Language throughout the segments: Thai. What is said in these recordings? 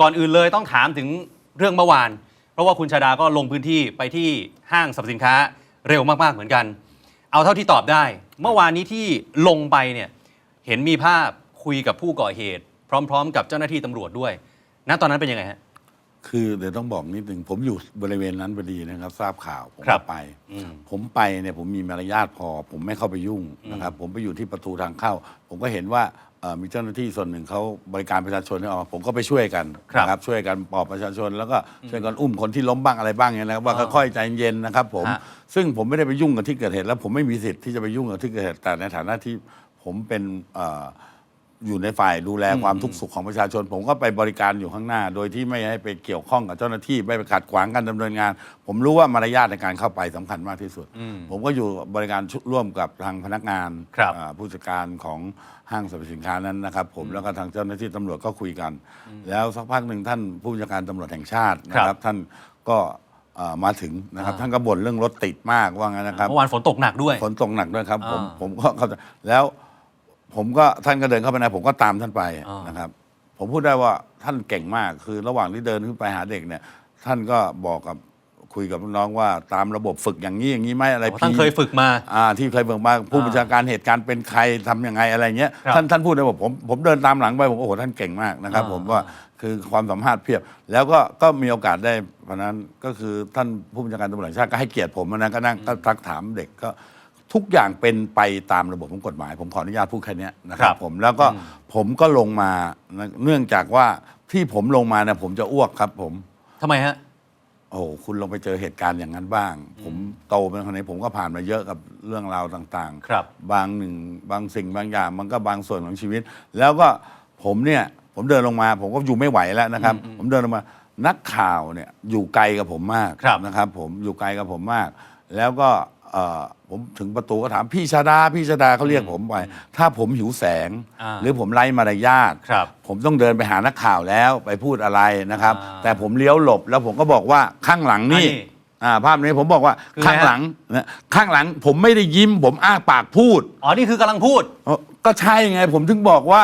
ก่อนอื่นเลยต้องถามถึงเรื่องเมื่อวาน เพราะว่าคุณชาดาก็ลงพื้นที่ไปที่ห้างสรรพสินค้าเร็วมาก ๆ เหมือนกัน เอาเท่าที่ตอบได้ เมื่อวานนี้ที่ลงไปเนี่ยเห็นมีภาพคุยกับผู้ก่อเหตุ พร้อม ๆ กับเจ้าหน้าที่ตำรวจด้วย ณตอนนั้นเป็นยังไงฮะ คือเดี๋ยวต้องบอกนิดหนึ่งผมอยู่บริเวณนั้นพอดีนะครับ ทราบข่าวผมครัก็บไป อืมผมไปเนี่ยผมมีมารยาทพอ ผมไม่เข้าไปยุ่งนะครับ ผมไปอยู่ที่ประตูทางเข้า ผมก็เห็นว่า เอ่อมีเจ้าหน้าที่ส่วนหนึ่งเขาบริการประชาชนเนี่ยออกมาผมก็ไปช่วยกันครับนะครับช่วยกันปลอบประชาชน แล้วก็ช่วยกันอุ้มคนที่ล้มบ้างอะไรบ้างเนี่ยนะครับว่าอ่าค่อยๆใจเย็นนะครับผมฮะ ซึ่งผมไม่ได้ไปยุ่งกับที่เกิดเหตุ แล้วผมไม่มีสิทธิ์ที่จะไปยุ่งกับที่เกิดเหตุแต่ในฐานะที่ผมเป็นเอ่อ อยู่ในฝ่ายดูแลความทุกข์สุขของประชาชน ผมก็ไปบริการอยู่ข้างหน้า โดยที่ไม่ให้ไปเกี่ยวข้องกับเจ้าหน้าที่ไม่ไปขัดขวางการดำเนินงาน ผมรู้ว่ามารยาทในการเข้าไปสำคัญมากที่สุดอืมผมก็อยู่บริการชุร่วมกับทางพนักงานครับอ่าผู้จัดการของห้างสรรพสินค้านั้นนะครับ ผมแล้วก็ทางเจ้าหน้าที่ตำรวจก็คุยกัน แล้วสักพักหนึ่งท่านผู้บัญชาการตำรวจแห่งชาตินะคครัรับบท่านก็เอ่อมาถึงนะครับอ่าท่านก็บ่นเรื่องรถติดมากว่างั้นนะครับเมื่อวานฝนตกหนักด้วยฝนตกหนักด้วยครับผมอ่าผมก็เข้าใจแล้ว ผมก็ท่านก็เดินเข้าไปในผมก็ตามท่านไปอ่าน นะครับ ผมพูดได้ว่าท่านเก่งมากคือระหว่างที่เดินขึ้นไปหาเด็กเนี่ย ท่านก็บอกกับคุยกับน้องว่าตามระบบฝึกอย่างนี้อย่างนี้ไหมอะไรอ๋อท่านเคยฝึกมา อ่าที่เคยฝึกมาผู้บัญชาการเหตุการณ์เป็นใครทำยังไงอะไรเงี้ยครับ ท่านท่านพูดได้บอกผมผมเดินตามหลังไปผมโอ้โหท่านเก่งมากนะครับอ่าผมว่าคือความสัมภาษณ์เพียบ แล้วก็ก็มีโอกาสได้เพราะนั้นก็คือท่านผู้บัญชาการตำรวจแห่งชาติก็ให้เกียรติผมนะก็นั่งก็ทักถามเด็กก็ ทุกอย่างเป็นไปตามระบบของกฎหมาย ผมขออนุญาตพูดแค่เนี้ยนะคครัรับบผมแล้วก็อืมผมก็ลงมานะเนื่องจากว่าที่ผมลงมาเนี่ยผมจะอ้วกครับ ผมทำไมฮะโอ้โหคุณลองไปเจอเหตุการณ์อย่างนั้นบ้าง ผมโตเป็นคนนี้ผมก็ผ่านมาเยอะกับเรื่องราวต่างๆ ครับ บางหนึ่งบางสิ่งบางอย่าง มันก็บางส่วนของชีวิต แล้วก็ผมเนี่ยผมเดินลงมา ผมก็อยู่ไม่ไหวแล้วนะครับ ผมเดินลงมานักข่าวเนี่ยอยู่ไกลกับผมมากครับ นะครับ ผมอยู่ไกลกับผมมาก แล้วก็ เอ่อผมถึงประตูก็ถามพี่ชาดาพี่ชาดาเขาเรียกผมไป ถ้าผมหิวแสง อ่าหรือผมไร้มารยาทครับผมต้องเดินไปหานักข่าวแล้วไปพูดอะไรนะครับ อ่าแต่ผมเลี้ยวหลบแล้วผมก็บอกว่าข้างหลังนี่อันนี้อ่าภาพนี้ผมบอกว่าคือไงฮะ ข้างหลังนะข้างหลังผมไม่ได้ยิ้ม ผมอ้าปากพูด อ๋อ นี่คือกำลังพูด เอ้าก็ใช่ไงผมถึงบอกว่า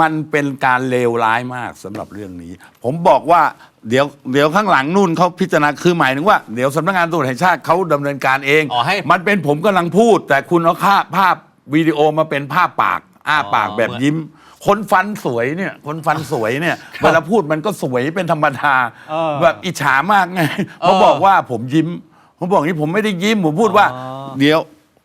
มันเป็นการเลวร้ายมากสำหรับเรื่องนี้ ผมบอกว่าเดี๋ยวเดี๋ยวข้างหลังนู่นเขาพิจารณาคือหมายถึงว่าเดี๋ยวสำนักงานตำรวจแห่งชาติเขาดำเนินการเองอ๋อให้ มันเป็นผมกำลังพูด แต่คุณเอาภาพภาพวิดีโอมาเป็นภาพปาก อ้าปากอ๋อแบบยิ้ม คนฟันสวยเนี่ย คนฟันสวยเนี่ยเวลาพูดมันก็สวยเป็นธรรมดาเออแบบอิจฉามากไงเออเขาบอกว่าผมยิ้ม ผมบอกนี่ผมไม่ได้ยิ้มผมพูดว่าอ๋อเดี๋ยว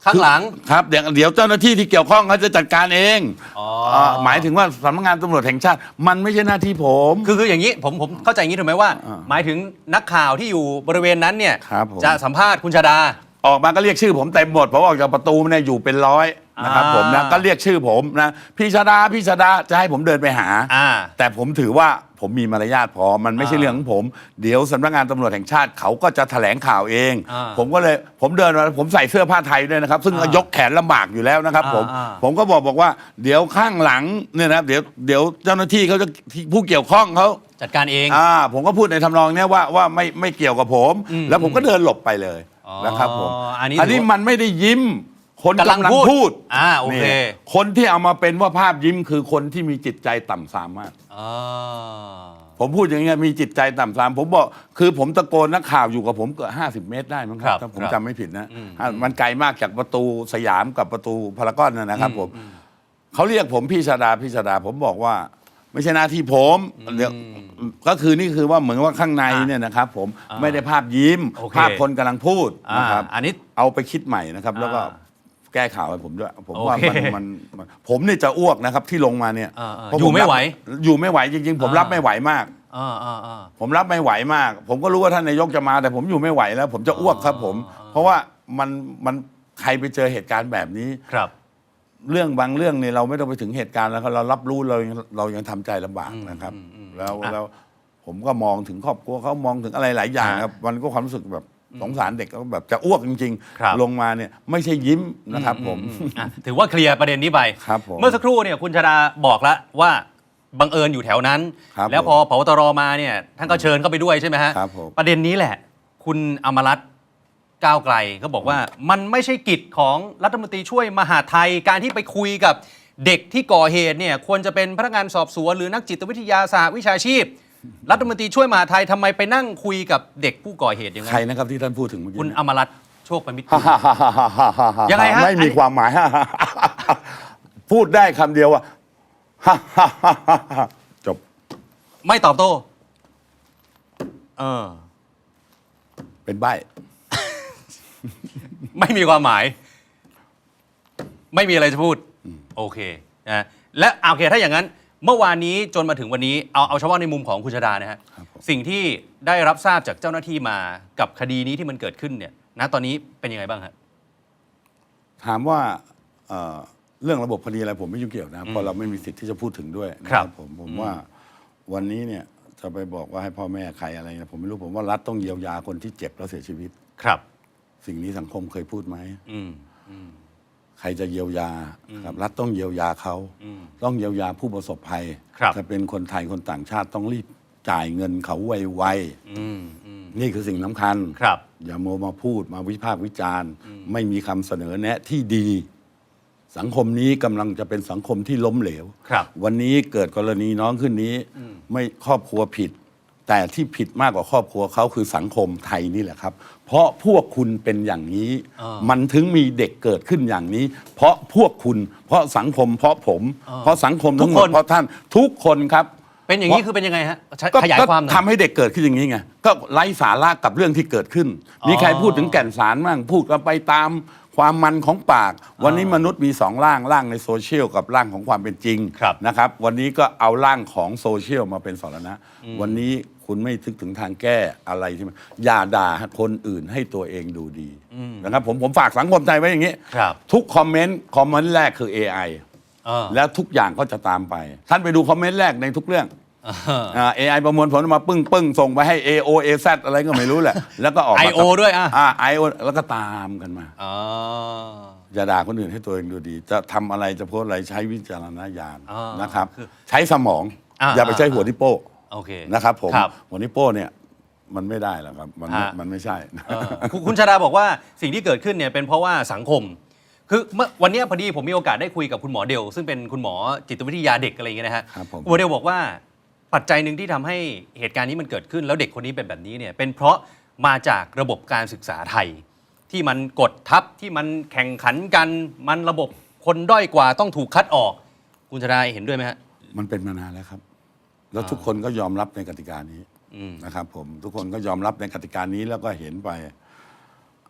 ข้างหลัง ครับเดี๋ยวเดี๋ยวเจ้าหน้าที่ที่เกี่ยวข้องเขาจะจัดการเองอ๋ออ่าหมายถึงว่าสำนักงานตำรวจแห่งชาติ มันไม่ใช่หน้าที่ผม คือคืออย่างนี้ผมผมเข้าใจอย่างนี้ถูกไหมว่า อ่าหมายถึงนักข่าวที่อยู่บริเวณนั้นเนี่ยครับผม จะสัมภาษณ์คุณชาดา ออกมาก็เรียกชื่อผมเต็มหมดผมออกจากประตูเนี่ยอยู่เป็นร้อยนะครับอ่าผมนะก็เรียกชื่อผมนะพี่ชาดาพี่ชาดาจะให้ผมเดินไปหา อ่า แต่ผมถือว่า ผมมีมารยาทพอมันไม่ใช่อ่าเรื่องของผม เดี๋ยวสำนักงานตำรวจแห่งชาติเขาก็จะแถลงข่าวเอง อ่าผมก็เลยผมเดินมาผมใส่เสื้อผ้าไทยด้วยนะครับ ซึ่งอ่ายยกแขนลำบากอยู่แล้วนะครับ ผมอ่า ผมก็บอกบอกว่าเดี๋ยวข้างหลังเนี่ยนะครับเดี๋ยวเดี๋ยวเจ้าหน้าที่เขาจะที่ผู้เกี่ยวข้องเขาจัดการเอง อ่าผมก็พูดในทำนองเนี้ยว่าว่าไม่ไม่เกี่ยวกับผม อืมแล้วผมก็เดินหลบไปเลยอ๋อนะครับผมอันนี้อันนี้ถือว่ามัมันไม่ได้ยิ้ม คนกำลังกำลังพูดพูดอ่าโอเค นี่คนที่เอามาเป็นว่าภาพยิ้มคือคนที่มีจิตใจต่ำทรามมากอ๋อ ผมพูดอย่างเงี้ยมีจิตใจต่ำทรามผมบอกคือผมตะโกนนักข่าวอยู่กับผมเกือบห้าสิบเมตรได้มั้งคครัรับบถ้าผมครับจำไม่ผิดนะอืมอะมันไกลมากจากประตูสยามกับประตูพารากอนนะนะครับ ผมเขาเรียกผมพี่ชาดาพี่ชาดาผมบอกว่า ไม่ใช่หน้าที่ผมเดี๋ยวก็คือนี่คือว่าเหมือนว่าข้างในเนี่ยนะครับ ผมอ่าไม่ได้ภาพยิ้ม โอเคภาพคนกำลังพูดอ่านะครับอันนี้ เอาไปคิดใหม่นะครับ แล้วก็อ่า แก้ข่าวให้ผมด้วย ผมว่าโอเคมันมันมันผมเนี่ยจะอ้วกนะครับที่ลงมาเนี่ยอ่าอ่าเพราะอยู่ไม่ไหวผรับอยู่ไม่ไหวจริง ๆ ผมอ่ารับไม่ไหวมาก อ่าอ่าอ่า ผมรับไม่ไหวมาก ผมก็รู้ว่าท่านนายกจะมา แต่ผมอยู่ไม่ไหวแล้ว ผมจะอ้วกครับผมอ๋อเพราะว่ามันมันใครไปเจอเหตุการณ์แบบนี้ ครับ เรื่องบางเรื่องเนี่ยเราไม่ต้องไปถึงเหตุการณ์แล้วเรารับรู้เรายังเรายังทำใจลำบากอืมนะครับอืมอืมแล้วอะแล้วผมก็มองถึงครอบครัวเขามองถึงอะไรหลายอย่างอ่าครับ มันก็ความรู้สึกแบบ สงสารเด็กก็แบบจะอ้วกจริงครับลงมาเนี่ยไม่ใช่ยิ้มนะครับผมอือือะถือว่าเคลียร์ประเด็นนี้ไป ครับผมเมื่อสักครู่เนี่ยคุณชาดาบอกแล้วว่าบังเอิญอยู่แถวนั้น ครับแล้วผมพอพบตรมาเนี่ยท่านก็เชิญเข้าไปด้วยใช่ไหมฮะครับผม ประเด็นนี้แหละ คุณอมรัตน์ก้าวไกลก็บอกว่ามันไม่ใช่กิจของรัฐมนตรีช่วยมหาดไทยการที่ไปคุยกับเด็กที่ก่อเหตุเนี่ยควรจะเป็นพนักงานสอบสวนหรือนักจิตวิทยาศาสตร์วิชาชีพ รัฐมนตรีช่วยมหาดไทยทำไมไปนั่งคุยกับเด็กผู้ก่อเหตุอย่างนั้ใครนนะครับที่ท่านพูดถึงเมื่อกี้คุณเนี่ยอมรัตน์โชคประมิตร ฮ่าฮ่าฮ่าฮ่าฮ่าฮ่าฮ่ายังไงฮะไม่อันมีนี้ความหมายพูดได้คำเดียวว่าฮ่าฮ่าฮ่าฮ่าฮ่าจบไม่ตอบโต้เออ เป็นใบไม่มีความหมาย ไม่มีอะไรจะพูด โอเคนะและเอาโอเค ถ้าอย่างนั้น เมื่อวานนี้จนมาถึงวันนี้เอาเอาเฉพาะในมุมของคุณชาดานะฮะครับผมสิ่งที่ได้รับทราบจากเจ้าหน้าที่มากับคดีนี้ที่มันเกิดขึ้นเนี่ยณตอนนี้เป็นยังไงบ้างฮะถามว่าเอ่อเรื่องระบบคดีอะไรผมไม่ยุ่งเกี่ยวนะเพราะเราไม่มีสิทธิ์ที่จะพูดถึงด้วยนะครับผมผมว่าวันนี้เนี่ยจะไปบอกว่าให้พ่อแม่ใครอะไรนะผมไม่รู้ผมว่ารัฐต้องเยียวยาคนที่เจ็บแล้วเสียชีวิต ครับ สิ่งนี้สังคมเคยพูดไหม อืม ใครจะเยียวยาครับรัฐต้องเยียวยาเขาอืมต้องเยียวยาผู้ประสบภัยครับจะเป็นคนไทยคนต่างชาติต้องรีบจ่ายเงินเขาไวอืมอืมๆนี่คือสิ่งสำคัญครับ อย่าโมวมาพูดมาวิพากษ์วิจารณ์ ไม่มีคำเสนอแนะที่ดี สังคมนี้กำลังจะเป็นสังคมที่ล้มเหลวครับวันนี้เกิดกรณีน้องขึ้นนี้ ไม่ครอบครัวผิด แต่ที่ผิดมากกว่าครอบครัวเขาคือสังคมไทยนี่แหละครับ เพราะพวกคุณเป็นอย่างนี้อ่ามันถึงมีเด็กเกิดขึ้นอย่างนี้ เพราะพวกคุณ เพราะสังคม เพราะผมอ่าเพราะสังคมทั้งหมทุกคดน เพราะท่านทุกคนครับ เป็นอย่างนี้เพราะคือเป็นยังไงฮะใช้ก็ขยายก็ความหน่อยทำให้เด็กเกิดขึ้นอย่างนี้ไง ก็ไร้สาระกับเรื่องที่เกิดขึ้น มีใครอ๋อพูดถึงแก่นสารบ้างพูดกันไปตามความมันของปาก วันนี้มนุษย์มีสองร่างร่างในโซเชียลกับร่างของความเป็นจริงครับนะครับ วันนี้ก็เอาร่างของโซเชียลมาเป็นสาระวันนี้ คุณไม่ทึกถึงทางแก้อะไรที่มันอย่าด่าคนอื่นให้ตัวเองดูดีนะครับผมผมฝากสังคมไทยไว้อย่างนี้ ครับทุกคอมเมนต์คอมเมนต์แรกคือ AI เออแล้วทุกอย่างก็จะตามไป ท่านไปดูคอมเมนต์แรกในทุกเรื่องเออ อ่า AI ประมวลผลออกมาปึ้งปึ้งส่งไปให้ AO AZ อะไรก็ไม่รู้แหละ แล้วก็ออกมา IO ด้วยอะ อ่า IO แล้วก็ตามกันมา อ๋อ อย่าด่าคนอื่นให้ตัวเองดูดี จะทำอะไรจะโพสต์อะไรใช้วิจารณญาณอ่านนะครับคือใช้สมอง อ่าอย่าไปใช้หัวนิโป้ โอเคนะครับผมครับหัวนิโป้เนี่ยมันไม่ได้หรอกครับมันไม่ฮะ มันไม่ใช่ เออคุณคุณชาดาบอกว่าสิ่งที่เกิดขึ้นเนี่ยเป็นเพราะว่าสังคม คือเมื่อวันเนี้ยพอดีผมมีโอกาสได้คุยกับคุณหมอเดลซึ่งเป็นคุณหมอจิตวิทยาเด็กอะไรอย่างเงี้ยนะฮะครับผม ณหมอเดลบอกว่าปัจจัยหนึ่งที่ทำให้เหตุการณ์นี้มันเกิดขึ้น แล้วเด็กคนนี้เป็นแบบนี้เนี่ยเป็นเพราะมาจากระบบการศึกษาไทย ที่มันกดทับที่มันแข่งขันกันมันระบบคนด้อยกว่าต้องถูกคัดออก คุณชาดาเห็นด้วยไหมฮะ มันเป็นมานานแล้วครับ แล้วอ่าทุกคนก็ยอมรับในกติกานี้อืมนะครับ ผมทุกคนก็ยอมรับในกติกานี้แล้วก็เห็นไป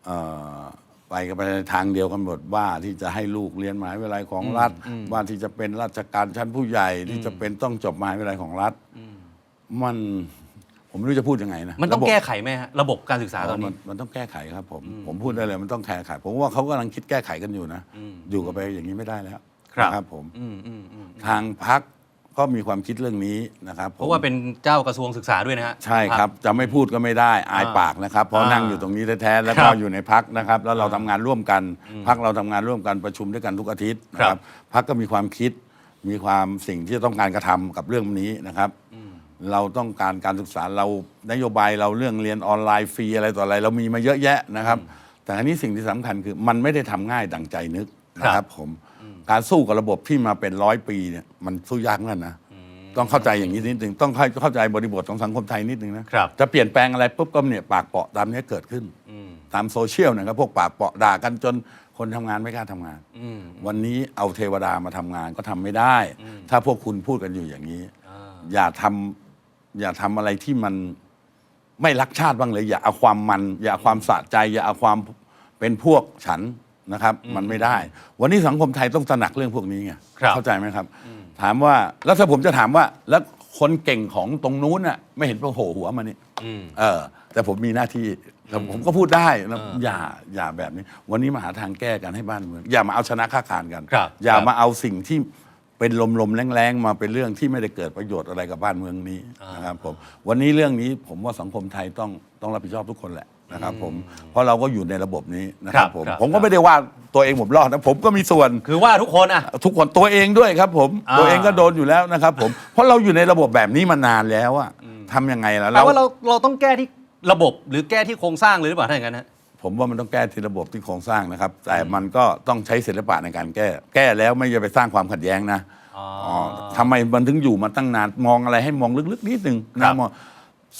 เอ่อไปกันไปในทางเดียวกันหมดว่าที่จะให้ลูกเรียนมหาวิทยาลัยของรัฐ ว่าที่จะเป็นราชการชั้นผู้ใหญ่ที่จะเป็นต้องจบมหาวิทยาลัยของรัฐมันผมไม่รู้จะพูดยังไงนะมันต้องระบบแก้ไขไหมฮะระบบการศึกษาตอนมันี้นมันต้องแก้ไขครับ ผมผมพูดได้เลยมันต้องแก้ไข ผมว่าเขากำลังคิดแก้ไขกันอยู่นะอืมอยู่กับไปอย่างนี้ไม่ได้แล้วครับนะครับผมอืมอืมอืมทางพัก ก็มีความคิดเรื่องนี้นะครับเพราะว่าเป็นเจ้ากระทรวงศึกษาด้วยนะฮะ ใช่ครับ จะไม่พูดก็ไม่ได้อายอ่าปากนะครับ เพราะอ่านั่นั่งอยู่ตรงนี้แท้ๆแล้วคก็รับอยู่ในพักนะครับ แล้วเราอ่าทำงานร่วมกันอืมพักเราทำงานร่วมกันประชุมด้วยกันทุกอาทิตย์นะคครัรับบพักก็มีความคิดมีความสิ่งที่จะต้องการกระทำกับเรื่องนี้นะครับ เราต้องการการศึกษาเรานโยบายเราเรื่องเรียนออนไลน์ฟรีอะไรต่ออะไร เรามีมาเยอะแยะนะครับ แต่อันนี้สิ่งที่สำคัญคือมันไม่ได้ทำง่ายดังใจนึกนะคครัรับบผมการสู้กับระบบที่มาเป็นร้อยปีเนี่ย มันสู้ยากเหมือนกันนะต้องเข้าใจอย่างนี้นิดหนึ่งต้องเข้าเข้าใจบริบทของสังคมไทยนิดหนึ่งนะครับจะเปลี่ยนแปลงอะไรปุ๊บก็เนี่ยปากเปาะตามนี้เกิดขึ้นอืมตามโซเชียลนะครับพวกปากเปาะด่ากันจนคนทำงานไม่กล้าทำงานอืมวันนี้เอาเทวดามาทำงานก็ทำไม่ได้ ถ้าพวกคุณพูดกันอยู่อย่างนี้อ่าอย่าทำอย่าทำอะไรที่มันไม่รักชาติบ้างเลย อย่าเอาความมัน อย่าเอาความสะใจ อย่าเอาความเป็นพวกฉันนะครับ มันไม่ได้ วันนี้สังคมไทยต้องตระหนักเรื่องพวกนี้ไงครับเข้าใจไหมครับ ถามว่าแล้วถ้าผมจะถามว่า แล้วคนเก่งของตรงนู้นน่ะ ไม่เห็นโผล่หัวมานี่อืม เออ แต่ผมมีหน้าที่แต่ผมก็พูดได้นะเอออย่าอย่าแบบนี้ วันนี้มาหาทางแก้กันให้บ้านเมืองอย่ามาเอาชนะค้าขานกัน ครับอย่าครับ มาเอาสิ่งที่เป็นลมๆแรงๆมาเป็นเรื่องที่ไม่ได้เกิดประโยชน์อะไรกับบ้านเมืองนี้อ่านนะครับผมวันนี้เรื่องนี้ผมว่าสังคมไทยต้องต้องรับผิดชอบทุกคนแหละ นะครับผมเพราะเราก็อยู่ในระบบนี้นะคครัรับบผมครับผมก็ไม่ได้ว่าตัวเองผมรอดนะผมก็มีส่วนคือว่าทุกคนอะ ทุกคนตัวเองด้วยครับผมอ่า ตัวเองก็โดนอยู่แล้วนะครับผมเพราะเราอยู่ในระบบแบบนี้มานานแล้วอะทำยังไงล่ะแปลว่าเราเราต้องแก้ที่ระบบหรือแก้ที่โครงสร้างเลยหรือเปล่าถ้าอย่างนั้นฮะ ผมว่ามันต้องแก้ที่ระบบที่โครงสร้างนะครับ แต่มันก็ต้องใช้ศิลปะในการแก้ แก้แล้วไม่จะไปสร้างความขัดแย้งนะอ๋ออ๋อทำไมมันถึงอยู่มาตั้งนานมองอะไรให้มองลึกๆนิดนึงครันะบ มอง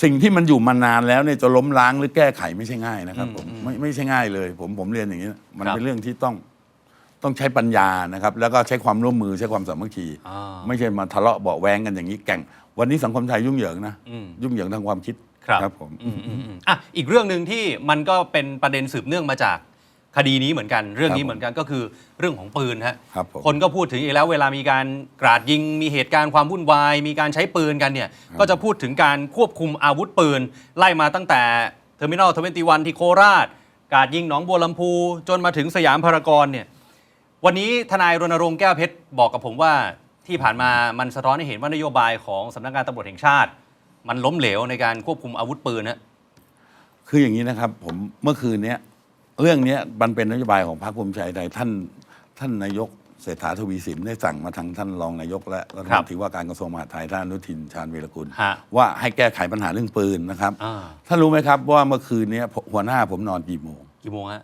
สิ่งที่มันอยู่มานานแล้วเนี่ยจะล้มล้างหรือแก้ไขไม่ใช่ง่ายนะครับผมอืมไม่ไม่ใช่ง่ายเลย ผมผมเรียนอย่างนี้นะมันครับเป็นเรื่องที่ต้องต้องใช้ปัญญานะครับ แล้วก็ใช้ความร่วมมือใช้ความสามัคคีอ่าไม่ใช่มาทะเลาะเบาะแวงกันอย่างนี้แก่ง วันนี้สังคมไทยยุ่งเหยิงนะอืม ยุ่งเหยิงทางความคิดครับ ผม อืมอืมอืมอะอีกเรื่องหนึ่งที่มันก็เป็นประเด็นสืบเนื่องมาจาก คดีนี้เหมือนกันเรื่องนี้เหมือนกันก็คือเรื่องของปืนฮะครับผมคนก็พูดถึงอีกแล้วเวลามีการกราดยิง มีเหตุการณ์ความวุ่นวาย มีการใช้ปืนกันเนี่ยก็จะพูดถึงการควบคุมอาวุธปืน ไล่มาตั้งแต่เทอร์มินอลทเวนตี้วันที่โคราชกราดยิงหนองบัวลำพู จนมาถึงสยามพารากอนเนี่ยวันนี้ทนายรณรงค์แก้วเพชรบอกกับผมว่าที่ผ่านมามันสะท้อนให้เห็นว่านโยบายของสำนักงานตำรวจแห่งชาติ มันล้มเหลวในการควบคุมอาวุธปืนนะคืออย่างนี้นะครับผมเมื่อคืนเนี้ย เรื่องเนี้ยมันเป็นนโยบายของพรรคภูมิใจไทยท่านท่านนายกเศรษฐาทวีสินได้สั่งมาทางท่านรองนายก และรัฐมนตรีว่าการกระทรวงมหาดไทยท่านอนุทินชาญวีรกุล ฮะว่าให้แก้ไขปัญหาเรื่องปืนนะครับอ่า ท่านรู้ไหมครับว่าเมื่อคืนเนี้ยหัวหน้าผมนอนกี่โมงกี่โมงฮะ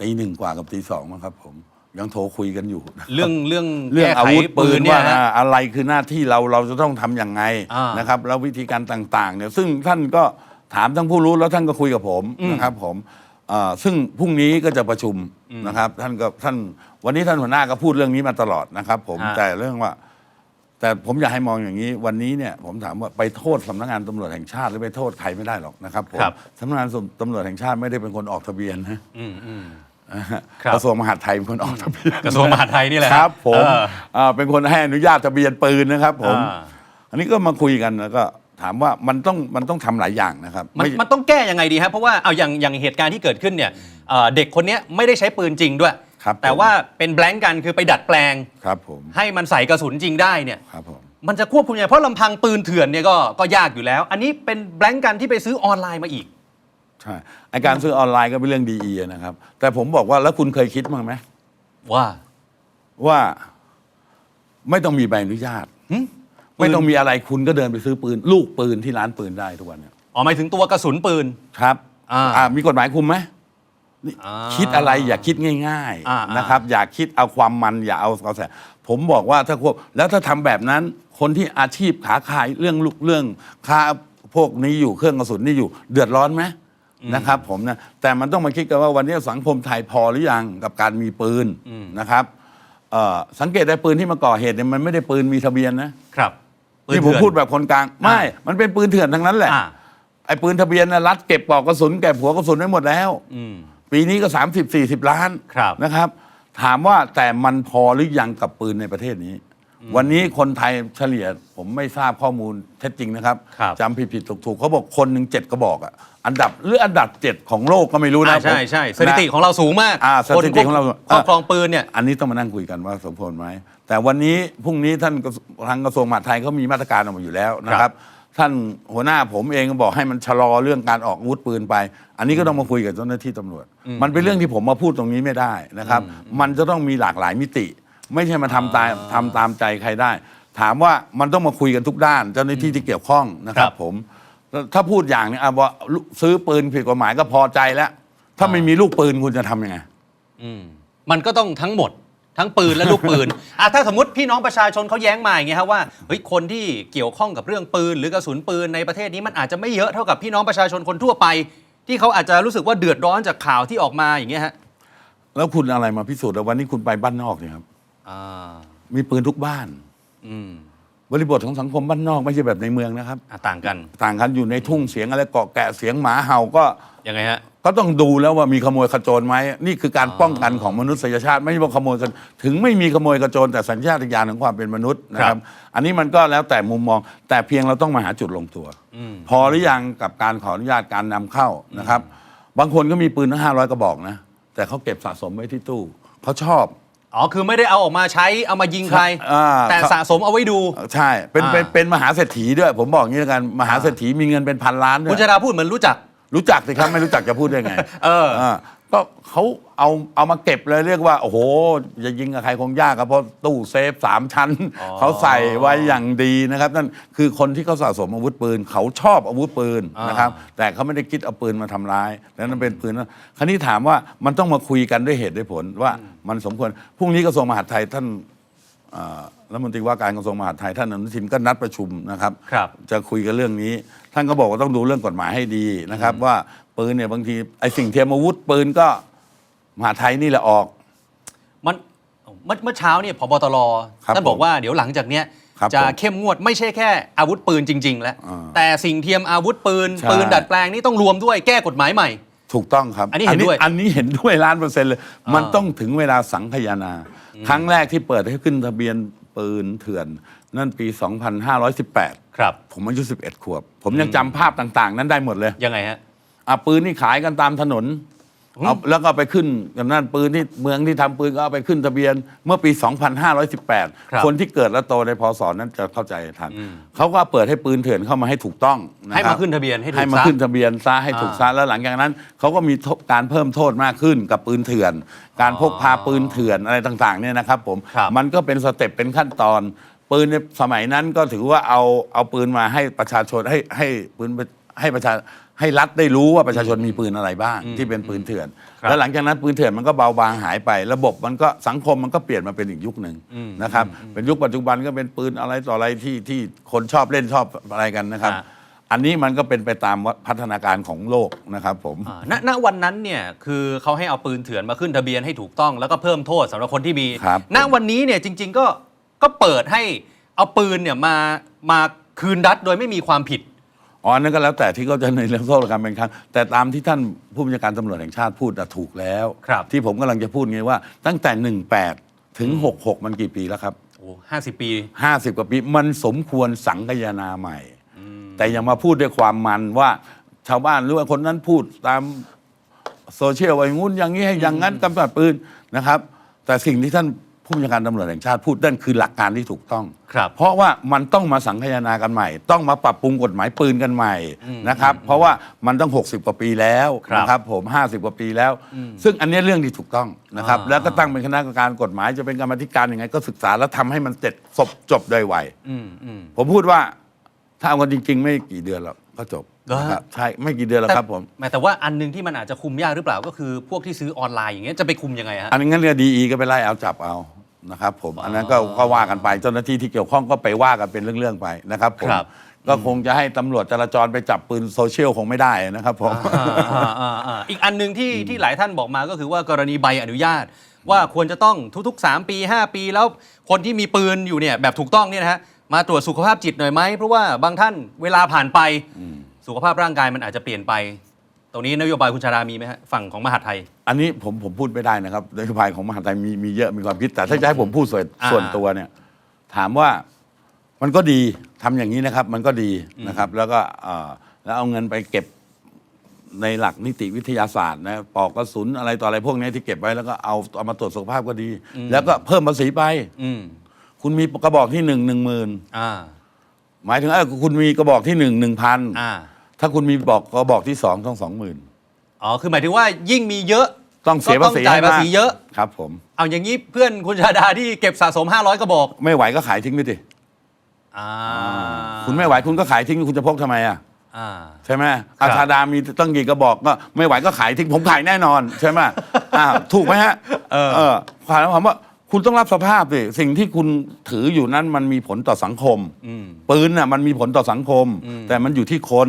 ตีหนึ่งกว่ากับตีสองมั้งครับ ผมยังโทรคุยกันอยู่ เรื่องเรื่องเรื่องแก้อาไขวุธปืนเนี่ว่ายฮะ อะไรคือหน้าที่เราเราจะต้องทำอย่างไงอ่านนะครับแล้ววิธีการต่างๆเนี่ยซึ่งท่านก็ถามทั้งผู้รู้แล้วท่านก็คุยกับผมอืมนะครับผมเอ่อซึ่งพรุ่งนี้ก็จะประชุมนะครับ ท่านก็ท่านวันนี้ท่านหัวหน้าก็พูดเรื่องนี้มาตลอดนะครับ ผมฮะ แต่เรื่องว่า แต่ผมอยากให้มองอย่างนี้ วันนี้เนี่ยผมถามว่าไปโทษสำนักงานตำรวจแห่งชาติหรือไปโทษใครไม่ได้หรอกนะครับผมครับ สำนักงานตำรวจแห่งชาติไม่ได้เป็นคนออกทะเบียนนะ อืมอืมนะฮะครับ กระทรวงมหาดไทยเป็นคนออกทะเบียนกระทรวงมหาดไทยนี่แหละครับ ผมเอออ่าเป็นคนให้อนุญาตทะเบียนปืนนะครับ ผม อ่า อันนี้ก็มาคุยกันแล้วก็ ถามว่ามันต้องมันต้องทำหลายอย่างนะครับมันไม่มันต้องแก้ยังไงดีฮะเพราะว่าเอาอย่างอย่างเหตุการณ์ที่เกิดขึ้นเนี่ยเอ่อเด็กคนเนี้ยไม่ได้ใช้ปืนจริงด้วย ครับแต่ว่าเป็นแบงก์กันคือไปดัดแปลง ครับผมให้มันใส่กระสุนจริงได้เนี่ย ครับผม มันจะควบคุมยังไงเพราะลำพังปืนเถื่อนเนี่ยก็ก็ยากอยู่แล้ว อันนี้เป็นแบงก์กันที่ไปซื้อออนไลน์มาอีก ใช่ไอการซื้อออนไลน์ก็เป็นเรื่องดีๆนะครับ แต่ผมบอกว่าแล้วคุณเคยคิดมั้างไหมว่า ว่าไม่ต้องมีใบอนุญาตหึ ไม่ต้องมีอะไรคุณก็เดินไปซื้อปืน ลูกปืนที่ร้านปืนได้ทุกวันเนี่ยอ๋อหมายถึงตัวกระสุนปืน ครับอ่า อ่ามีกฎหมายคุมไหมนี่อ่าคิดอะไรอย่าคิดง่ายอ่าๆ นะครับ อย่าคิดเอาความมันอย่าเอากระแสผมบอกว่าถ้าควบแล้วถ้าทำแบบนั้น คนที่อาชีพขาขายเรื่องลูกเรื่องค้าพวกนี้อยู่เครื่องกระสุนนี่อยู่เดือดร้อนไหมนะครับ ผมนะแต่มันต้องมาคิดกันว่าวันนี้สังคมไทยพอหรือยังกับการมีปืนนะครับเอ่อสังเกตได้ปืนที่มาก่อเหตุเนี่ยมันไม่ได้ปืนมีทะเบียนนะ ครับปื นนี่ผมเถื่อนพูดแบบคนกลาง ไม่ มันเป็นปืนเถื่อนทั้งนั้นแหละอ่าไอ้ปืนทะเบียนนะรัดเก็บปลอกกระสุนเก็บหัวกระสุนไว้หมดแล้วอืมปีนี้ก็ 30 40 ล้านครับนะครับ ถามว่าแต่มันพอหรือยังกับปืนในประเทศนี้ วันนี้คนไทยเฉลี่ยผมไม่ทราบข้อมูลเท็จจริงนะครับครับจำผิดผิดถูกถูกเขาบอกคนหนึ่งเจ็ดกระบอกอะอันดับหรืออันดับเจ็ดของโลกก็ไม่รู้นะอ่าใช่ผมใช่สถินะติของเราสูงมากอ่าสถิติของเราคนครอบครองปืนเนี่ย อันนี้ต้องมานั่งคุยกันว่าสมควรไหมแต่วันนี้พรุ่งนี้ท่านกระทรวทางกระทรวงมหาดไทยเขามีมาตรการออกมาอยู่แล้วนะคครัรับ บ ท่านหัวหน้าผมเองก็บอกให้มันชะลอเรื่องการออกอาวุธปืนไป อันนี้ก็ต้องมาคุยกับเจ้าหน้าที่ตำรวจ มันเป็นเรื่องที่ผมมาพูดตรงนี้ไม่ได้นะครับ มันจะต้องมีหลากหลายมิติ ไม่ใช่มาทำตามทำตามใจใครได้ ถามว่ามันต้องมาคุยกันทุกด้าน เจ้าหน้าที่ที่เกี่ยวข้องนะครัครับบ ผมถ้าพูดอย่างนี้อะว่าซื้อปืนผิดกฎหมายก็พอใจแล้ว ถ้าไม่มีลูกปืนคุณจะทำยังไง อืมมันก็ต้องทั้งหมดทั้งปืนและลูกปืน อะถ้าสมมติพี่น้องประชาชนเขาแย้งมาอย่างเงี้ยครับว่าเฮ้ยคนที่เกี่ยวข้องกับเรื่องปืน หรือกระสุนปืนในประเทศนี้มันอาจจะไม่เยอะเท่ากับพี่น้องประชาชนคนทั่วไป ที่เขาอาจจะรู้สึกว่าเดือดร้อนจากข่าวที่ออกมาอย่างเงี้ยฮะ แล้วคุณอะไรมาพิสูจน์แล้ววันนี้คุณไปบ้านนอกเนี่ยครับอ่า มีปืนทุกบ้านอืมบริบทของสังคมบ้านนอกไม่ใช่แบบในเมืองนะครับอะต่างกัน ต่างกันอยู่ในทุ่งเสียงอะไรเกาะแกะเสียงหมาเห่าก็ยังไงฮะก็ต้องดูแล้วว่ามีขโมยขโจรไหมนี่คือการป้องกันของมนุษยชาติ ไม่ใช่ว่าขโมยกันถึงไม่มีขโมยขโจรแต่สัญชาตญาณของความเป็นมนุษย์นะคครัรับบอันนี้มันก็แล้วแต่มุมมอง แต่เพียงเราต้องมาหาจุดลงตัวอืมพอหรือยังกับการขออนุญาตการนำเข้านะครับ บางคนก็มีปืนทั้งห้าร้อยกระบอกนะแต่เขาเก็บสะสมไว้ที่ตู้เขาชอบ อ๋อ คือไม่ได้เอาออกมาใช้เอามายิงใคร อ่า แต่สะสมเอาไว้ดู ใช่ เป็นเป็นอ่า เป็นมหาเศรษฐีด้วย ผมบอกอย่างนี้แล้วกัน มหาเศรษฐีมีเงินเป็นพันล้านด้วคุณยชาดาพูดเหมือนรู้จัก รู้จักสิครับไม่รู้จักจะพูดได้ไง เออาก็เขาเอาเอามาเก็บเลยเรียกว่า โอ้โห จะยิงกับใครคงยากครับเพราะตู้เซฟสามชั้น อ๋อ เขาใส่ไว้อย่างดีนะครับ นั่นคือคนที่เขาสะสมอาวุธปืน เขาชอบอาวุธปืนอ่านนะครับ แต่เขาไม่ได้คิดเอาปืนมาทำร้ายแล้วนั่นเป็นปืนนะคราวนี้ถามว่ามันต้องมาคุยกันด้วยเหตุด้วยผลว่ามันสมควรพรุ่งนี้กระทรวงมหาดไทยท่านเอ่อรัฐมนตรีว่าการกระทรวงมหาดไทยท่านอนุทินก็นัดประชุมนะครับ ครับ จะคุยกันเรื่องนี้ ท่านก็บอกว่าต้องดูเรื่องกฎหมายให้ดีนะครับ ว่าปืนเนี่ยบางทีไอ้สิ่งเทียมอาวุธปืนก็มหาดไทยนี่แหละออก มันเมื่อเมื่อเช้าเนี่ยพบตรครับท่านบอกผมว่าเดี๋ยวหลังจากเนี้ยครับจะผมเข้มงวดไม่ใช่แค่อาวุธปืนจริง ๆ แล้ว อ่าแต่สิ่งเทียมอาวุธปืน ใช่ ปืนดัดแปลงนี่ต้องรวมด้วยแก้กฎหมายใหม่ ถูกต้องครับอันนี้เห็นด้วยอันนี้เห็นด้วยล้านเปอร์เซ็นต์เลย มันอ่าต้องถึงเวลาสังคายนา ครั้งแรกที่เปิดให้ขึ้นทะเบียนปืนเถื่อน นั่นปี 2518 ครับผมอายุ11 ขวบ ผมยังจำภาพต่างๆ นั้นได้หมดเลยยังไงฮะ อะปืนนี่ขายกันตามถนนอืมเอาแล้วก็ไปขึ้นกันนั่นปืนที่เมืองที่ทำปืนก็เอาไปขึ้นทะเบียน เมื่อปี ครับ2518 คนที่เกิดและโตในพศนั้นจะเข้าใจทันอืมเขาก็เปิดให้ปืนเถื่อนเข้ามาให้ถูกต้องะให้ครัมาบขึ้นทะเบียนให้ถูกให้มาซะ ขึ้น ทะเบียนซะให้ถูกอ่าซะแล้วหลังจากนั้นเขาก็มีโทษการเพิ่มโทษมากขึ้นกับปืนเถื่อน การพกพาปืนเถื่อนอะไรต่างๆเนี่ยนะครับผมครับมันก็เป็นสเต็ปเป็นขั้นตอน ปืนในสมัยนั้นก็ถือว่าเอาเอาปืนมาให้ประชาชนให้ให้ปืนให้ประชาให้รัฐได้รู้ว่าประชาชนมีปืนอะไรบ้าง ที่เป็นปืนเถื่อนครับแล้วหลังจากนั้นปืนเถื่อนมันก็เบาบางหายไป ระบบมันก็สังคมมันก็เปลี่ยนมาเป็นอีกยุคหนึ่งอืมนะครับ เป็นยุคปัจจุบันก็เป็นปืนอะไรต่ออะไรที่ที่คนชอบเล่นชอบอะไรกันนะครับฮะอันนี้มันก็เป็นไปตามพัฒนาการของโลกนะครับผมอ่าณณวันนั้นเนี่ยคือเขาให้เอาปืนเถื่อนมาขึ้นทะเบียนให้ถูกต้องแล้วก็เพิ่มโทษสำหรับคนที่มีครับณวันนี้เนี่ยจริง ๆ ก็ ก็เปิดให้เอาปืนเนี่ยมามาคืนรัฐโดยไม่มีความผิด อ๋ออันนั้นก็แล้วแต่ที่เขาจะในเรื่องโทษกรรมเป็นครั้ง แต่ตามที่ท่านผู้บัญชาการตำรวจแห่งชาติพูดอะถูกแล้ว ครับ ที่ผมกำลังจะพูดไงว่า ตั้งแต่ 18 ถึง 66 มันกี่ปีแล้วครับ โอ้ห้าสิบปี 50 กว่าปี มันสมควรสังคายนาใหม่ แต่อย่ามาพูดด้วยความมันว่าชาวบ้านหรือว่าคนนั้นพูดตามโซเชียลว่าอย่างงู้นอย่างนี้ให้อย่างนั้นกำจัดปืนนะครับ แต่สิ่งที่ท่าน ผู้บัญชาการตำรวจแห่งชาติพูดนั่นคือหลักการที่ถูกต้อง ครับ เพราะว่ามันต้องมาสังคายนากันใหม่ ต้องมาปรับปรุงกฎหมายปืนกันใหม่นะครับ เพราะว่ามันต้อง 60 กว่าปีแล้วครับนะครับผม 50 กว่าปีแล้ว ซึ่งอันนี้เรื่องที่ถูกต้องนะครับ อ่า แล้วก็ตั้งเป็นคณะกรรมการกฎหมายจะเป็นกรรมาธิการยังไง ก็ศึกษาแล้วทำให้มันเสร็จจบจบโดยไวอืมอืม ผมพูดว่าถ้าเอากันจริง ๆ ไม่กี่เดือนหรอกก็จบเหรอฮะ นะครับใช่ไม่กี่เดือนหรอกครับผมแม้แต่ว่าอันหนึงที่มันอาจจะคุมยากหรือเปล่าก็คือพวกที่ซื้อออนไลน์อย่างเงี้ยจะไปคุมยังไงฮะ อันนั้นเนี่ยดีก็ไปไล่เอาจับเอา นะครับผมอันนั้นก็อ๋อก็ว่ากันไปเจ้าหน้าที่ที่เกี่ยวข้องก็ไปว่ากันเป็นเรื่องๆไปนะครับผมครับก็คงจะให้ตำรวจจราจรไปจับปืนโซเชียลคงไม่ได้นะครับผมอ่าอ่าอ่าอ่าอีกอันหนึ่งที่ที่หลายท่านบอกมาก็คือว่ากรณีใบอนุญาต ว่าควรจะต้องทุกๆ 3 ปี 5 ปีแล้วคนที่มีปืนอยู่เนี่ยแบบถูกต้องเนี่ยนะฮะมาตรวจสุขภาพจิตหน่อยไหมเพราะว่าบางท่านเวลาผ่านไปสุขภาพร่างกายมันอาจจะเปลี่ยนไป ตรงนี้นโยบายคุณชาดามีไหมฮะฝั่งของมหาดไทย อันนี้ผมผมพูดไม่ได้นะครับนโยบายของมหาดไทยมีมีเยอะมีความคิดแต่ถ้าจะให้ผมพูดส่วนอ่า ส่วนตัวเนี่ย ถามว่ามันก็ดีทำอย่างนี้นะครับ มันก็ดีนะครับ แล้วก็เอ่อแล้วเอาเงินไปเก็บในหลักนิติวิทยาศาสตร์นะปลอกกระสุนอะไรต่ออะไรพวกนี้ที่เก็บไว้แล้วก็เอาเอามาตรวจสุขภาพก็ดี แล้วก็เพิ่มภาษีไป อืมคุณมีกระบอกที่หนึ่งหนึ่งหมื่นอ่าหมายถึงเออคุณมีกระบอกที่หนึ่งหนึ่งพัน อ่า ถ้าคุณมีบอกกระบอกที่สองต้องสองหมื่นอ๋อ คือหมายถึงว่ายิ่งมีเยอะต้องเสียภาษีก็ต้องจ่ายให้มกภาษีเยอะ ครับ ผม เอาอย่างนี้เพื่อนคุณชาดาที่เก็บสะสม 500กระบอกไม่ไหวก็ขายทิ้งไปสิอ่าคุณไม่ไหวคุณก็ขายทิ้งคุณจะพกทำไมอะอ่า ใช่ไหมครับอาชาดามีตั้งกี่กระบอกก็ไม่ไหวก็ขายทิ้งผมขายแน่นอน ใช่ไหมอ้าวถูกไหมฮะเออเออ ความหมายว่าคุณต้องรับสภาพสิสิ่งที่คุณถืออยู่นั้นมันมีผลต่อสังคม อืม ปืนน่ะมันมีผลต่อสังคม แต่มันอยู่ที่คน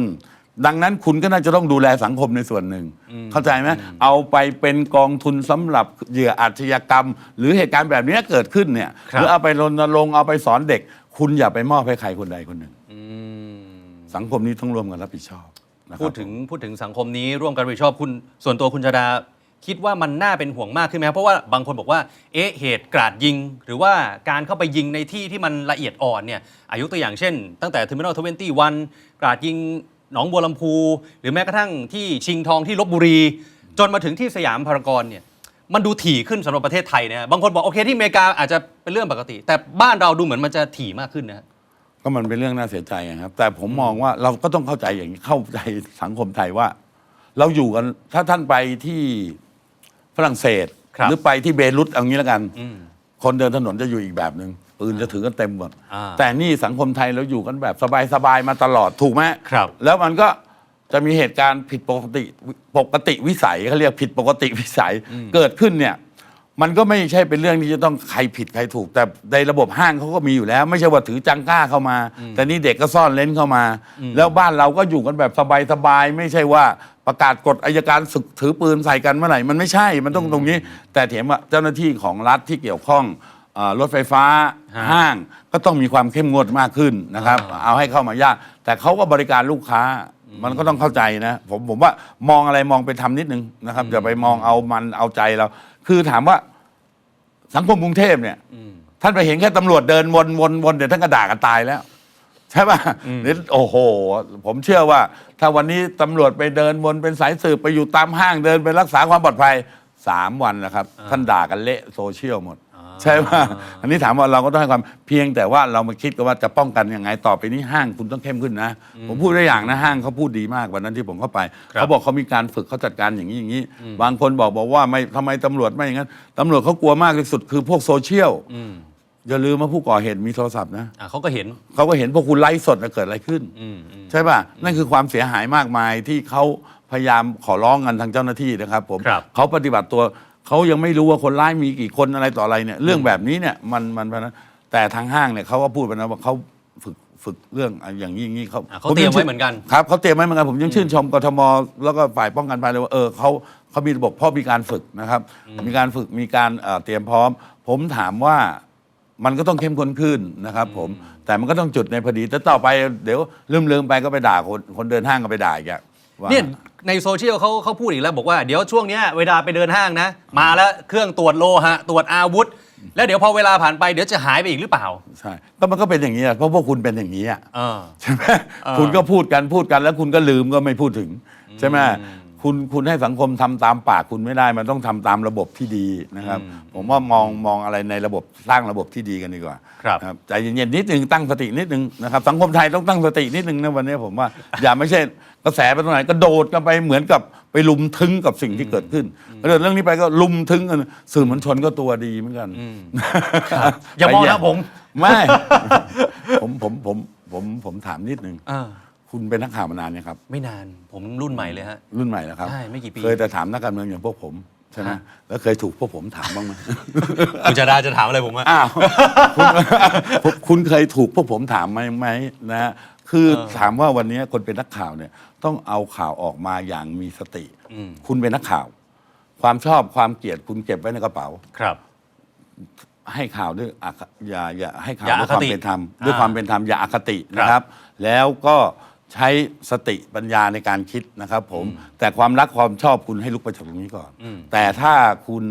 ดังนั้นคุณก็น่าจะต้องดูแลสังคมในส่วนหนึ่ง เข้าใจไหมเอาไปเป็นกองทุนสำหรับเหยื่ออาชญากรรม หรือเหตุการณ์แบบนี้เกิดขึ้นเนี่ยครับหรือเอาไปรณรงค์เอาไปสอนเด็ก คุณอย่าไปมอบให้ใครคนใดคนหนึ่งอืมสังคมนี้ต้องร่วมกันรับผิดชอบนะครับพูดถึงพูดถึงสังคมนี้ร่วมกันรับผิดชอบคุณ ส่วนตัวคุณชาดาคิดว่ามันน่าเป็นห่วงมากขึ้นไหมครับเพราะว่าบางคนบอกว่า เอ๊ะ เหตุกราดยิง หรือว่าการเข้าไปยิงในที่ที่มันละเอียดอ่อนเนี่ยอายุตัวอย่างเช่น ตั้งแต่ Terminal 21 กราดยิงหนองบัวลำพู หรือแม้กระทั่งที่ชิงทองที่ลบบุรี จนมาถึงที่สยามพารากอนเนี่ยมันดูถี่ขึ้นสำหรับประเทศไทยนะฮะบางคนบอกโอเคที่อเมริกาอาจจะเป็นเรื่องปกติ แต่บ้านเราดูเหมือนมันจะถี่มากขึ้นนะฮะ ก็มันเป็นเรื่องน่าเสียใจนะครับ แต่ผมมองว่าเราก็ต้องเข้าใจอย่างนี้เข้าใจสังคมไทยว่า เราอยู่กันถ้าท่านไปที่ฝรั่งเศส ครับหรือไปที่เบรุตเอางี้แล้วกันอืมคนเดินถนนจะอยู่อีกแบบหนึ่ง ปืนจะถือกันเต็มหมดอ่าแต่นี่สังคมไทยเราอยู่กันแบบสบายๆมาตลอดถูกไหมครับ แล้วมันก็จะมีเหตุการณ์ผิดปกติปกติวิสัยเขาเรียกผิดปกติวิสัยเกิดขึ้นเนี่ย มันก็ไม่ใช่เป็นเรื่องที่จะต้องใครผิดใครถูก แต่ในระบบห้างเขาก็มีอยู่แล้ว ไม่ใช่ว่าถือจังก้าเข้ามา แต่นี่เด็กก็ซ่อนเล้นเข้ามา แล้วบ้านเราก็อยู่กันแบบสบายๆไม่ใช่ว่าประกาศกฎอายการศึกถือปืนใส่กันเมื่อไหร่มันไม่ใช่มันต้องตรงนี้ แต่เถียงว่าเจ้าหน้าที่ของรัฐที่เกี่ยวข้องเอ่อรถไฟฟ้าฮะห้างก็ต้องมีความเข้มงวดมากขึ้นนะครับอ่าเอาให้เข้ามายาก แต่เขาก็บริการลูกค้ามันก็ต้องเข้าใจนะผมผมว่ามองอะไรมองไปทำนิดนึงนะครับอย่าไปมองเอามันเอาใจเรา คือถามว่าสังคมกรุงเทพเนี่ยอืมท่านไปเห็นแค่ตำรวจเดินวนวนวนเดี๋ยวท่านก็ด่ากันตายแล้ว ใช่ป่ะเดี๋ยวโอ้โห ผมเชื่อว่า ถ้าวันนี้ตำรวจไปเดินวนเป็นสายสืบไปอยู่ตามห้างเดินไปรักษาความปลอดภัยสามวันนะครับ ท่านด่ากันเละโซเชียลหมด ใช่ป่ะอันนี้ถามว่าเราก็ต้องให้ความเพียงแต่ว่าเรามาคิดกันว่าจะป้องกันยังไงต่อไปนี้ห้างคุณต้องเข้มขึ้นนะ ผมพูดได้อย่างนะห้างเขาพูดดีมากวันนั้นที่ผมเข้าไปครับเขาบอกเขามีการฝึกเขาจัดการอย่างนี้อย่างนี้ บางคนบอกบอกว่าไม่ทำไมตำรวจไม่อย่างนั้นตำรวจเขากลัวมากที่สุดคือพวกโซเชียลอืมอย่าลืมว่าผู้ก่อเหตุมีโทรศัพท์นะอะเขาก็เห็นเขาก็เห็นพวกคุณไลฟ์สดนะเกิดอะไรขึ้นอืมอืมใช่ป่ะนั่นคือความเสียหายมากมายที่เขาพยายามขอร้องกันทางเจ้าหน้าที่นะครับ ผมครับเขาปฏิบัติตัว เขายังไม่รู้ว่าคนร้ายมีกี่คนอะไรต่ออะไรเนี่ยเรื่องแบบนี้เนี่ยมันมันมันแต่ทางห้างเนี่ยเขาก็พูดไปนะว่าเขาฝึกฝึกเรื่องอย่างนี้อย่างนี้เขาอะเขาเตรียมไว้เหมือนกัน ครับเขาเตรียมไว้เหมือนกันผมยังชื่นชมกทมแล้วก็ฝ่ายป้องกันภัยเลยว่าเออเขาเขามีระบบเพ่อมีการฝึกนะครับ มีการฝึกมีการเอ่อเตรียมพร้อม ผมถามว่ามันก็ต้องเข้มข้นขึ้นนะครับ ผมแต่มันก็ต้องจุดในพอดีแต่ต่อไปเดี๋ยวลืมลืมๆไปก็ไปด่าคนคนเดินห้างก็ไปด่าอีกอะว่า เนี่ยในโซเชียลเขาเขาพูดอีกแล้วบอกว่าเดี๋ยวช่วงเนี้ยเวลาไปเดินห้างนะ มาแล้วเครื่องตรวจโลหะตรวจอาวุธ แล้วเดี๋ยวพอเวลาผ่านไปเดี๋ยวจะหายไปอีกหรือเปล่าใช่ก็มันก็เป็นอย่างนี้อะเพราะพวกคุณเป็นอย่างนี้อะเออ ใช่ไหมเออคุณก็พูดกันพูดกันแล้วคุณก็ลืมก็ไม่พูดถึง ใช่ไหม คุณคุณให้สังคมทำตามปากคุณไม่ได้ มันต้องทำตามระบบที่ดีนะครับ ผมว่ามองมองอะไรในระบบสร้างระบบที่ดีกันดีกว่าครับนะใจเย็นๆนิดนึงตั้งสตินิดนึงนะครับ สังคมไทยต้องตั้งสตินิดนึงนะวันนี้ผมว่า อย่าไม่ใช่กระแสไปตรงไหนก็โดดกันไปเหมือนกับไปลุมทึงกับสิ่งที่เกิดขึ้นแล้วเรื่องนี้ไปก็ลุมทึงกันสื่อมวลชนก็ตัวดีเหมือนกันอย่ามองนะผมไม่ผมผมผมผมผมถามนิดนึงเออ คุณเป็นนักข่าวมานานเนี่ยงครับ ไม่นานผมรุ่นใหม่เลยฮะ รุ่นใหม่แล้วครับ ใช่ไม่กี่ปี เคยแต่ถามนักการเมืองอย่างพวกผมใช่ไหมฮะแล้วเคยถูกพวกผมถามบ้างไหมคุณชาดาจะถามอะไรผมอะอ้าวคุณคุณคุณเคยถูกพวกผมถามไหมไหมนะฮะคือถามว่าวันนี้คนเป็นนักข่าวเนี่ย ต้องเอาข่าวออกมาอย่างมีสติอืมคุณเป็นนักข่าว ความชอบความเกลียดคุณเก็บไว้ในกระเป๋า ครับ ให้ข่าวด้วยอคอย่าอย่าให้ข่าวอย่าด้วยความอคติเป็นธรรมอ่าด้วยความเป็นธรรมอย่าอคตินะคครัรับบแล้วก็ ใช้สติปัญญาในการคิดนะครับผม แต่ความรักความชอบคุณให้ลุกไปจากตรงนี้ก่อนอืมแต่ถ้าคุณ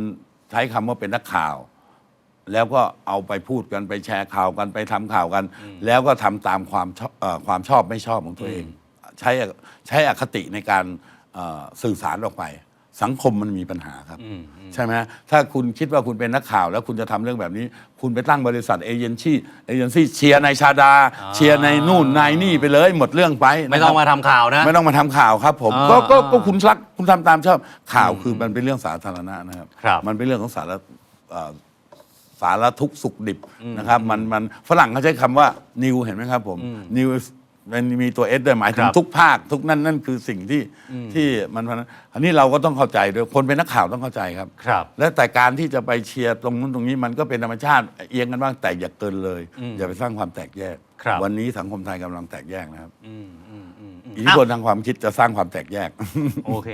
ใช้คำว่าเป็นนักข่าว แล้วก็เอาไปพูดกันไปแชร์ข่าวกันไปทำข่าวกัน แล้วก็ทำตามความชอบเอ่อความชอบไม่ชอบของตัวเอง ใช้ใช้อคติในการเอ่อสื่อสารออกไป สังคมมันมีปัญหาครับอืมอืมใช่ไหมถ้าคุณคิดว่าคุณเป็นนักข่าว แล้วคุณจะทำเรื่องแบบนี้ คุณไปตั้งบริษัทเอเจนซี่เอเจนซี่เชียร์ในายชาดาอ่าเชียร์ในนู่นนายนี่ไปเลยหมดเรื่องไป ไม่ต้องมานะครับทำข่าวนะ ไม่ต้องมาทำข่าวครับผมอ่าก็ก็ก็อ่าคุณรักคุณทำตามชอบข่าวคือมันเป็นเรื่องสาธารณะนะครับครับมันเป็นเรื่องของสารเอ่อสารทุกข์สุขดิบนะครับ มันมันฝรั่งเขาใช้คำว่านิวเห็นไหมครับผมนิว มันมีตัวเอสด้วยหมายถึคงรับทุกภาค ทุกนั่นนั่นคือสิ่งที่ที่มันมันอันนี้เราก็ต้องเข้าใจด้วยคนเป็นนักข่าวต้องเข้าใจครับ ครับ และแต่การที่จะไปเชียร์ตรงนู้นตรงนี้มันก็เป็นธรรมชาติเอียงกันบ้างแต่อย่าเกินเลย อย่าไปสร้างความแตกแยกครับวันนี้สังคมไทยกำลังแตกแยกนะครับอืมอืมอืมอืมอิทธิพลทางความคิดจะสร้างความแตกแยก โอเค